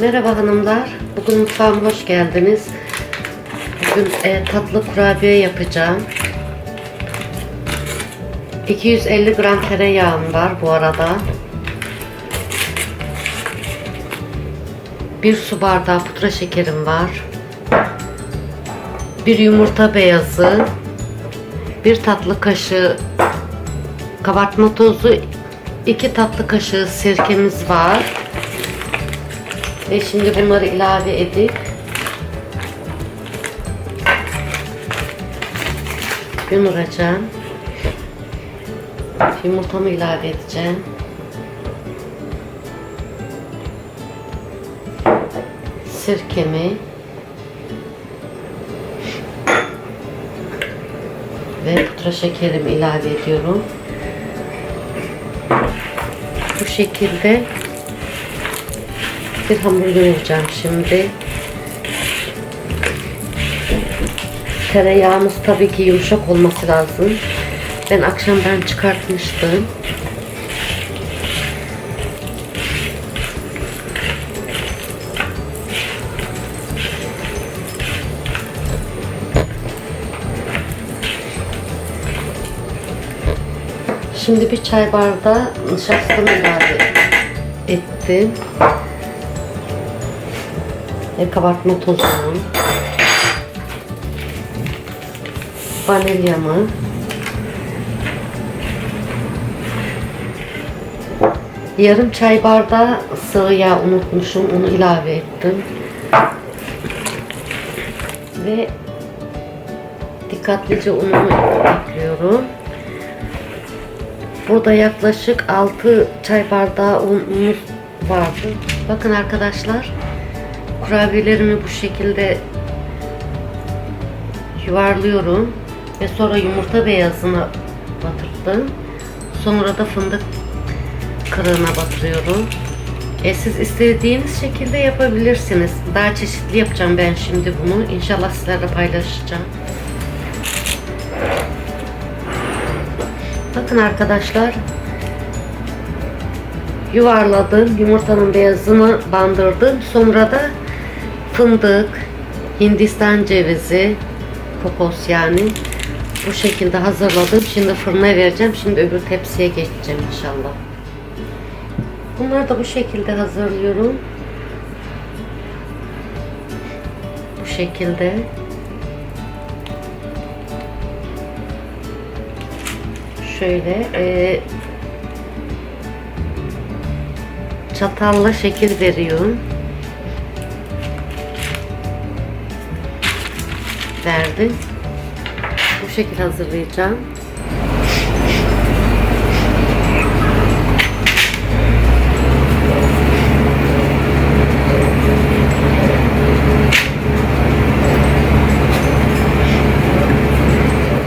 Merhaba hanımlar. Bugün mutfağıma hoş geldiniz. Bugün e, tatlı kurabiye yapacağım. 250 gram tereyağım var bu arada. Bir su bardağı pudra şekerim var. Bir yumurta beyazı. Bir tatlı kaşığı kabartma tozu. iki tatlı kaşığı sirkemiz var. Ve şimdi bunları ilave edip yumuracağım. Yumurtamı ilave edeceğim. Sirkemi ve pudra şekerimi ilave ediyorum. Bu şekilde bir hamburger yapacağım şimdi. Tereyağımız tabii ki yumuşak olması lazım. Ben akşamdan çıkartmıştım. Şimdi bir çay bardağı nişastamı ilave ettim. Ve kabartma tozumu. Vanilyamı. Yarım çay bardağı sıvı yağ unutmuşum. Onu ilave ettim. Ve dikkatlice unumu ekliyorum. Burada yaklaşık 6 çay bardağı unumuz vardı. Bakın arkadaşlar kurabiyelerimi bu şekilde yuvarlıyorum ve sonra yumurta beyazını batırdım. Sonra da fındık kırığına batırıyorum. E siz istediğiniz şekilde yapabilirsiniz. Daha çeşitli yapacağım ben şimdi bunu. İnşallah sizlerle paylaşacağım. Bakın arkadaşlar yuvarladım. Yumurtanın beyazını bandırdım. Sonra da fındık, hindistan cevizi, kokos yani bu şekilde hazırladım. Şimdi fırına vereceğim. Şimdi öbür tepsiye geçeceğim inşallah. Bunları da bu şekilde hazırlıyorum. Bu şekilde. Şöyle e, çatalla şekil veriyorum. Verdim. Bu şekil hazırlayacağım.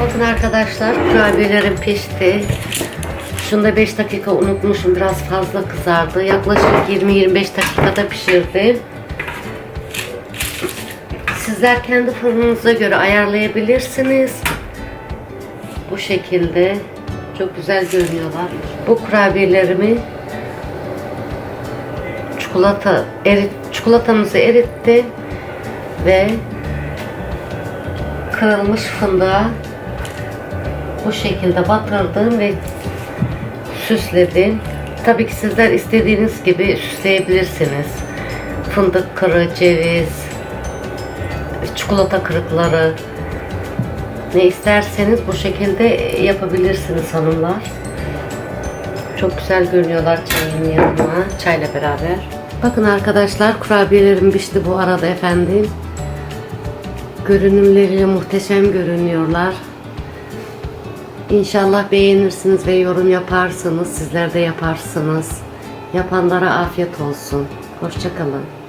Bakın arkadaşlar kurabiyelerim pişti. Şunda 5 dakika unutmuşum. Biraz fazla kızardı. Yaklaşık 20-25 dakikada pişirdim. Sizler kendi fırınınıza göre ayarlayabilirsiniz. Bu şekilde çok güzel görünüyorlar. Bu kurabiyelerimi çikolata erit çikolatamızı erittim ve kırılmış fındığa bu şekilde batırdım ve süsledim. Tabii ki sizler istediğiniz gibi süsleyebilirsiniz. Fındık kırığı, ceviz, çikolata kırıkları ne isterseniz bu şekilde yapabilirsiniz hanımlar. Çok güzel görünüyorlar çayın yanına, çayla beraber. Bakın arkadaşlar kurabiyelerim pişti bu arada efendim. Görünümleriyle muhteşem görünüyorlar. İnşallah beğenirsiniz ve yorum yaparsınız. Sizler de yaparsınız. Yapanlara afiyet olsun. Hoşçakalın.